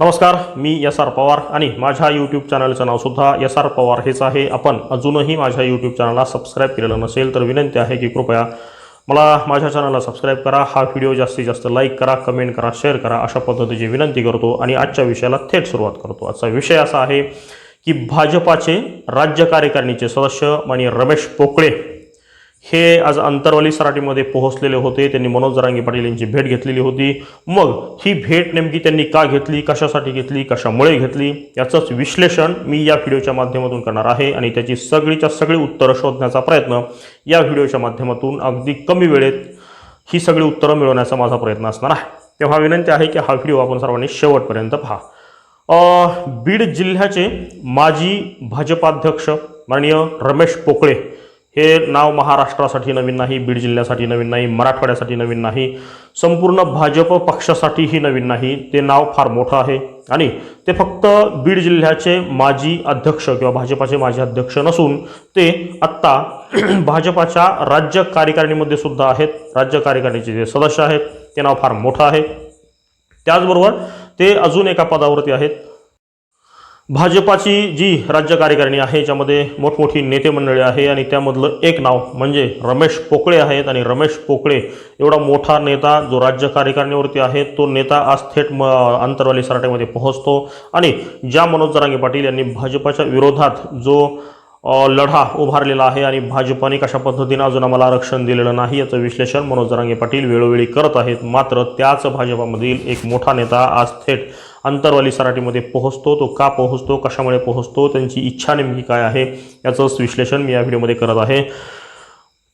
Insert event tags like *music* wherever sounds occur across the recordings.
नमस्कार मी S R Pawar आणि माझ्या यूट्यूब चॅनलचं नावसुद्धा एस आर पवार हेच आहे. आपण अजूनही माझ्या यूट्यूब चॅनलला सबस्क्राईब केलेलं नसेल तर विनंती आहे की कृपया मला माझ्या चॅनलला सबस्क्राईब करा. हा व्हिडिओ जास्तीत जास्त लाईक करा कमेंट करा शेअर करा अशा पद्धतीची विनंती करतो आणि आजच्या विषयाला थेट सुरुवात करतो. आजचा विषय असा आहे की भाजपाचे राज्य कार्यकारिणीचे सदस्य माननीय रमेश पोकळे हे आज अंतरवाली सराटीमध्ये पोहोचलेले होते. त्यांनी मनोज जरांगे पाटील यांची भेट घेतलेली होती. मग ही भेट नेमकी त्यांनी का घेतली? कशासाठी घेतली? कशामुळे घेतली? याचंच विश्लेषण मी या व्हिडिओच्या माध्यमातून करणार आहे आणि त्याची सगळीच्या सगळी उत्तरं शोधण्याचा प्रयत्न या व्हिडिओच्या माध्यमातून अगदी कमी वेळेत ही सगळी उत्तरं मिळवण्याचा माझा प्रयत्न असणार आहे. तेव्हा विनंती आहे की हा व्हिडिओ आपण सर्वांनी शेवटपर्यंत पहा. बीड जिल्ह्याचे माजी भाजपाध्यक्ष माननीय रमेश पोकळे हे नाव महाराष्ट्रासाठी नवीन नाही बीड जिल्ह्यासाठी नवीन नाही मराठवाड्यासाठी नवीन नाही संपूर्ण भाजप पक्षासाठीही नवीन नाही. ते नाव फार मोठं आहे. आणि ते फक्त बीड जिल्ह्याचे माजी अध्यक्ष किंवा भाजपाचे माजी अध्यक्ष नसून ते आत्ता *clears throat* भाजपाच्या राज्य कार्यकारिणीमध्ये सुद्धा आहेत. राज्य कार्यकारिणीचे जे सदस्य आहेत ते नाव फार मोठं आहे. त्याचबरोबर ते अजून एका पदावरती आहेत. भाजपाची जी राज्य कार्यकारिणी आहे ज्यामध्ये मोठमोठी नेते मंडळी आहे आणि त्यामधलं एक नाव म्हणजे रमेश पोकळे आहेत. आणि रमेश पोकळे एवढा मोठा नेता जो राज्य कार्यकारिणीवरती आहे तो नेता आज थेट म अंतरवाली सराटेमध्ये पोहोचतो. आणि ज्या मनोज जरांगे पाटील यांनी भाजपाच्या विरोधात जो लढा उभारलेला आहे आणि भाजपाने कशा पद्धतीनं अजून आम्हाला आरक्षण दिलेलं नाही याचं विश्लेषण मनोज जरांगे पाटील वेळोवेळी करत आहेत. मात्र त्याच भाजपामधील एक मोठा नेता आज थेट अंतरवाली सराटीमध्ये पोहोचतो. तो का पोहोचतो? कशामुळे पोहोचतो? त्यांची इच्छा नेमकी काय आहे? याचंच विश्लेषण मी या व्हिडिओमध्ये करत आहे.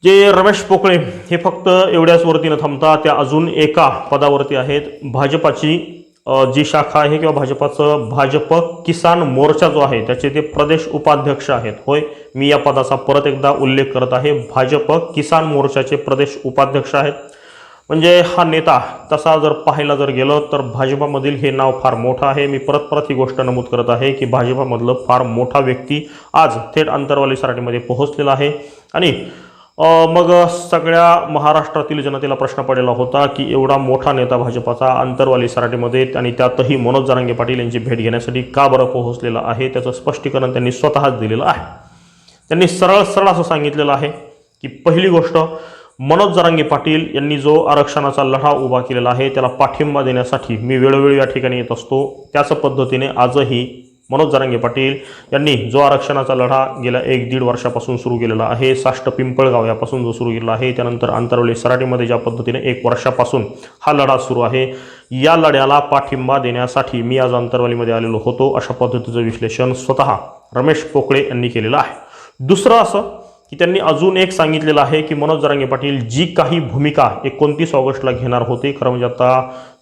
जे रमेश पोकळे हे फक्त एवढ्याच वरती न थांबता त्या अजून एका पदावरती आहेत. भाजपाची जी शाखा आहे किंवा भाजपाचं भाजप किसान मोर्चा जो आहे त्याचे ते प्रदेश उपाध्यक्ष आहेत. होय मी या पदाचा परत एकदा उल्लेख करत आहे. भाजप किसान मोर्चाचे प्रदेश उपाध्यक्ष आहेत. म्हणजे हा नेता तसा जर पाहायला जर गेलं तर भाजपामधील हे नाव फार मोठं आहे. मी परत परत ही गोष्ट नमूद करत आहे की भाजपामधलं फार मोठा व्यक्ती आज थेट अंतरवाली सराटीमध्ये पोहोचलेला आहे. आणि मग सगळ्या महाराष्ट्रातील जनतेला प्रश्न पडलेला होता की एवढा मोठा नेता भाजपाचा अंतरवाली सराटीमध्ये आणि त्यातही मनोज जरांगे पाटील यांची भेट घेण्यासाठी का बरं पोहोचलेला आहे त्याचं स्पष्टीकरण त्यांनी स्वतःच दिलेलं आहे. त्यांनी सरळ सरळ असं सांगितलेलं आहे की पहिली गोष्ट मनोज जरांगे पाटील यांनी जो आरक्षणाचा लढा उभा केलेला आहे त्याला पाठिंबा देण्यासाठी मी वेळोवेळी या ठिकाणी येत असतो. त्याच पद्धतीने आजही मनोज जरांगे पाटील यांनी जो आरक्षणाचा लढा गेल्या एक दीड वर्षापासून सुरू केलेला आहे साष्ट पिंपळगाव यापासून जो सुरू केलेला आहे त्यानंतर अंतरवली सराटीमध्ये ज्या पद्धतीने एक वर्षापासून हा लढा सुरू आहे या लढ्याला पाठिंबा देण्यासाठी मी आज अंतरवालीमध्ये आलेलो होतो अशा पद्धतीचं विश्लेषण स्वतः रमेश पोकळे यांनी केलेलं आहे. दुसरं असं की त्यांनी अजून एक सांगितलेलं आहे की मनोज जरांगे पाटील जी काही भूमिका एकोणतीस ऑगस्टला घेणार होते खरं म्हणजे आता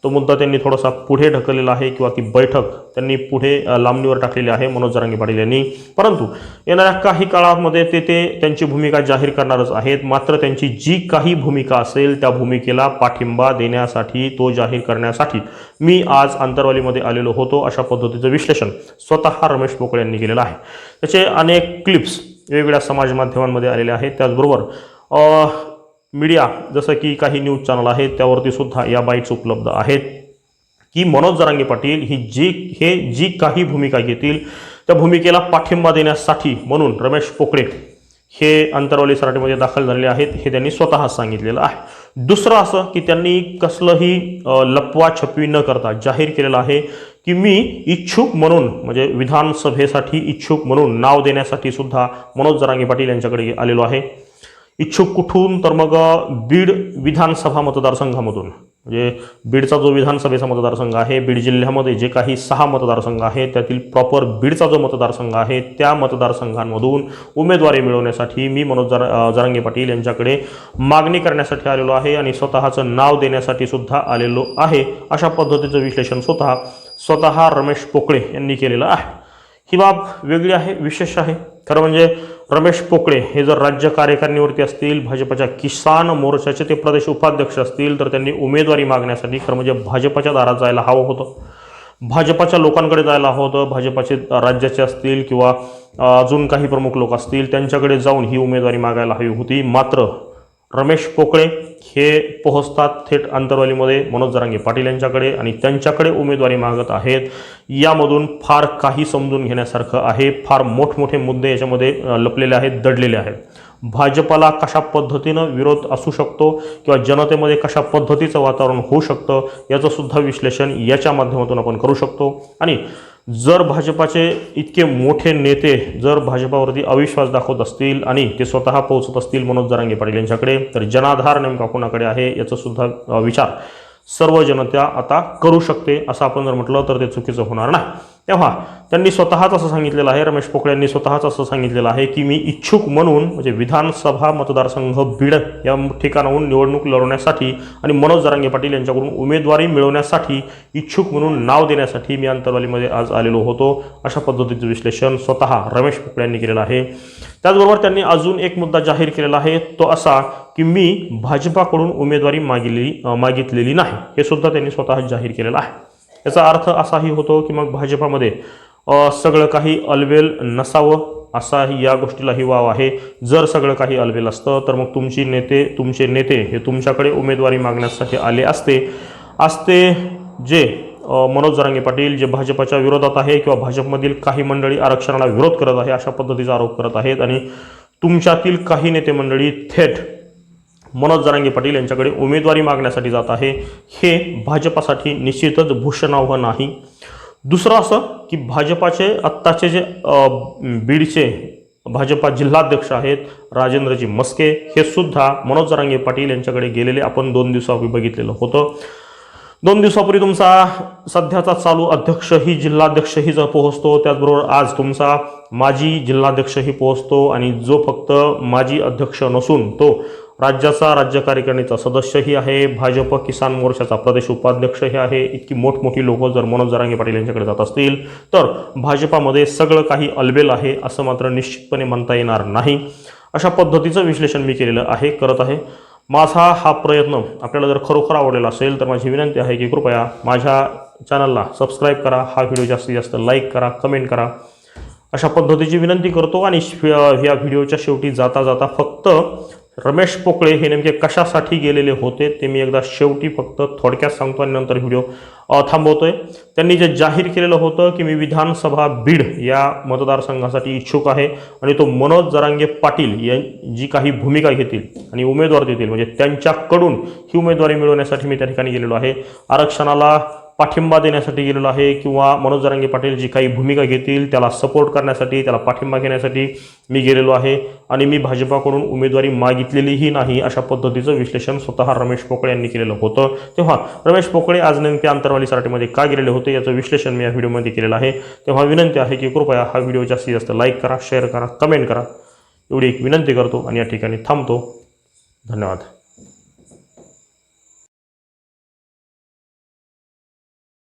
तो मुद्दा त्यांनी थोडासा पुढे ढकललेला आहे किंवा ती बैठक त्यांनी पुढे लांबणीवर टाकलेली आहे मनोज जरांगे पाटील यांनी. परंतु येणाऱ्या काही काळामध्ये ते ते त्यांची भूमिका जाहीर करणारच आहेत. मात्र त्यांची जी काही भूमिका असेल त्या भूमिकेला पाठिंबा देण्यासाठी तो जाहीर करण्यासाठी मी आज अंतरवालीमध्ये आलेलो होतो. अशा पद्धतीचं विश्लेषण स्वतः रमेश पोकळे यांनी केलेलं आहे. त्याचे अनेक क्लिप्स वेगवेगळ्या समाज माध्यमांमध्ये आलेले आहेत. त्याचबरोबर मीडिया जसं की काही न्यूज चॅनल आहेत त्यावरती सुद्धा या बाईट्स उपलब्ध आहेत. की मनोज जरांगे पाटील ही जी हे जी काही भूमिका घेतील त्या भूमिकेला पाठिंबा देण्यासाठी म्हणून रमेश पोकळे हे अंतरवाली सराटीमध्ये दाखल झालेले आहेत हे त्यांनी स्वतः सांगितलेलं आहे. दुसरं असं की त्यांनी कसलंही लपवा छपवी न करता जाहीर केलेलं आहे की मी इच्छुक म्हणून म्हणजे विधानसभेसाठी इच्छुक म्हणून नाव देण्यासाठी सुद्धा मनोज जरांगे पाटील यांच्याकडे आलेलो आहे. इच्छुक कुठून तर मग बीड विधानसभा मतदारसंघामधून. म्हणजे बीडचा जो विधानसभेचा मतदारसंघ आहे बीड जिल्ह्यामध्ये जे काही सहा मतदारसंघ आहे त्यातील प्रॉपर बीडचा जो मतदारसंघ आहे त्या मतदारसंघांमधून उमेदवारी मिळवण्यासाठी मी मनोज जर जरांगे पाटील यांच्याकडे मागणी करण्यासाठी आलेलो आहे आणि स्वतःचं नाव देण्यासाठी सुद्धा आलेलो आहे. अशा पद्धतीचं विश्लेषण स्वतः स्वतः रमेश पोकळे यांनी केलेलं आहे. ही बाब वेगळी आहे विशेष आहे. खरं म्हणजे रमेश पोकळे हे जर राज्य कार्यकारिणीवरती असतील भाजपच्या किसान मोर्चाचे ते प्रदेश उपाध्यक्ष असतील तर त्यांनी उमेदवारी मागण्यासाठी खरं म्हणजे भाजपच्या दारात जायला हवं होतं. भाजपाच्या लोकांकडे जायला हवं होतं भाजपाचे राज्याचे असतील किंवा अजून काही प्रमुख लोक असतील त्यांच्याकडे जाऊन ही उमेदवारी मागायला हवी होती. मात्र रमेश पोकळे हे पोहोचतात थेट आंतरवालीमध्ये. मनोज जरांगे पाटील यांच्याकडे आणि त्यांच्याकडे उमेदवारी मागत आहेत. यामधून फार काही समजून घेण्यासारखं आहे. फार मोठमोठे मुद्दे याच्यामध्ये लपलेले आहेत दडलेले आहेत. भाजपाला कशा पद्धतीनं विरोध असू शकतो किंवा जनतेमध्ये कशा पद्धतीचं वातावरण होऊ शकतं याचंसुद्धा विश्लेषण याच्या माध्यमातून आपण करू शकतो. आणि जर भाजपाचे इतके मोठे नेते जर भाजपावरती अविश्वास दाखवत असतील आणि ते स्वतः पोहोचत असतील मनोज जरांगे पाटील यांच्याकडे तर जनाधार नेमका कोणाकडे आहे याचा सुद्धा विचार सर्व जनता आता करू शकते असं आपण जर म्हटलं तर ते चुकीचं होणार नाही. तेव्हा त्यांनी स्वतःच असं सांगितलेलं आहे रमेश पोकळ्यांनी स्वतःच असं सांगितलेलं आहे की मी इच्छुक म्हणून म्हणजे विधानसभा मतदारसंघ बीड या ठिकाणाहून निवडणूक लढवण्यासाठी आणि मनोज जरांगे पाटील यांच्याकडून उमेदवारी मिळवण्यासाठी इच्छुक म्हणून नाव देण्यासाठी मी अंतरवालीमध्ये आज आलेलो होतो. अशा पद्धतीचं विश्लेषण स्वतः रमेश पोकळ्यांनी केलेलं आहे. त्याचबरोबर त्यांनी अजून एक मुद्दा जाहीर केलेला आहे तो असा की मी भाजपाकडून उमेदवारी मागितली मागितलेली नाही. हे सुद्धा त्यांनी स्वतः जाहीर केलेलं आहे. याचा अर्थ असाही होतो की मग भाजपामध्ये सगळं काही अलवेल नसावं असाही या गोष्टीलाही वाव आहे. जर सगळं काही अलवेल असतं तर मग तुमची नेते तुमचे नेते हे तुमच्याकडे उमेदवारी मागण्यासाठी आले असते. असते जे मनोज जरांगे पाटील जे भाजपाच्या विरोधात आहे किंवा भाजपमधील काही मंडळी आरक्षणाला विरोध करत आहे अशा पद्धतीचा आरोप करत आहेत. आणि तुमच्यातील काही नेते मंडळी थेट मनोज जरांगे पाटील यांच्याकडे उमेदवारी मागण्यासाठी जात आहे. हे भाजपासाठी निश्चितच भूषणावह नाही. दुसरं असं की भाजपाचे आत्ताचे जे बीडचे भाजपा जिल्हाध्यक्ष आहेत राजेंद्रजी मस्के हे सुद्धा मनोज जरांगे पाटील यांच्याकडे गेलेले आपण दोन दिवसापूर्वी बघितलेलं होतं. दोन दिवसापूर्वी तुमचा सध्याचा चालू अध्यक्षही जिल्हाध्यक्षही जर पोहोचतो त्याचबरोबर आज तुमचा माजी जिल्हाध्यक्षही पोहोचतो आणि जो फक्त माजी अध्यक्ष नसून तो राज्याचा राज्य कार्यकारिणीचा सदस्यही आहे. भाजप किसान मोर्चाचा प्रदेश उपाध्यक्षही आहे. इतकी मोठमोठी लोक जर मनोज जरांगे पाटील यांच्याकडे जात असतील तर भाजपामध्ये सगळं काही अलबेल आहे असं मात्र निश्चितपणे म्हणता येणार नाही. अशा पद्धतीचं विश्लेषण मी केलेलं आहे करत आहे. माझा हा प्रयत्न आपल्याला जर खरोखर आवडलेला असेल तर माझी विनंती आहे की कृपया माझ्या चॅनलला सबस्क्राईब करा. हा व्हिडिओ जास्तीत जास्त लाईक करा कमेंट करा. अशा पद्धतीची विनंती करतो आणि या व्हिडिओच्या शेवटी जाता जाता फक्त रमेश पोकळे हे नेमके कशासाठी गेलेले होते ते मी एकदा शेवटी फक्त थोडक्यात सांगतो आणि नंतर व्हिडिओ थांबवतो थांबवतोय. त्यांनी जे जाहीर केलेलं होतं की मी विधानसभा बीड या मतदारसंघासाठी इच्छुक आहे आणि तो मनोज जरांगे पाटील या जी काही भूमिका घेतील आणि उमेदवार देतील म्हणजे त्यांच्याकडून ही उमेदवारी मिळवण्यासाठी मी त्या ठिकाणी गेलेलो आहे. आरक्षणाला पाठिंबा देण्यासाठी गेलेलो आहे किंवा मनोज जरांगे पाटील जी काही भूमिका घेतील त्याला सपोर्ट करण्यासाठी त्याला पाठिंबा घेण्यासाठी मी गेलेलो आहे. आणि मी भाजपाकडून उमेदवारी मागितलेलीही नाही अशा पद्धतीचं विश्लेषण स्वतः रमेश पोकळे यांनी केलेलं होतं. तेव्हा रमेश पोकळे आज नेमके अंतरवाली सराटीमध्ये का गेलेले होते याचं विश्लेषण मी या व्हिडिओमध्ये केलेलं आहे. तेव्हा विनंती आहे की कृपया हा व्हिडिओ जास्तीत जास्त लाईक करा शेअर करा कमेंट करा. एवढी एक विनंती करतो आणि या ठिकाणी थांबतो. धन्यवाद.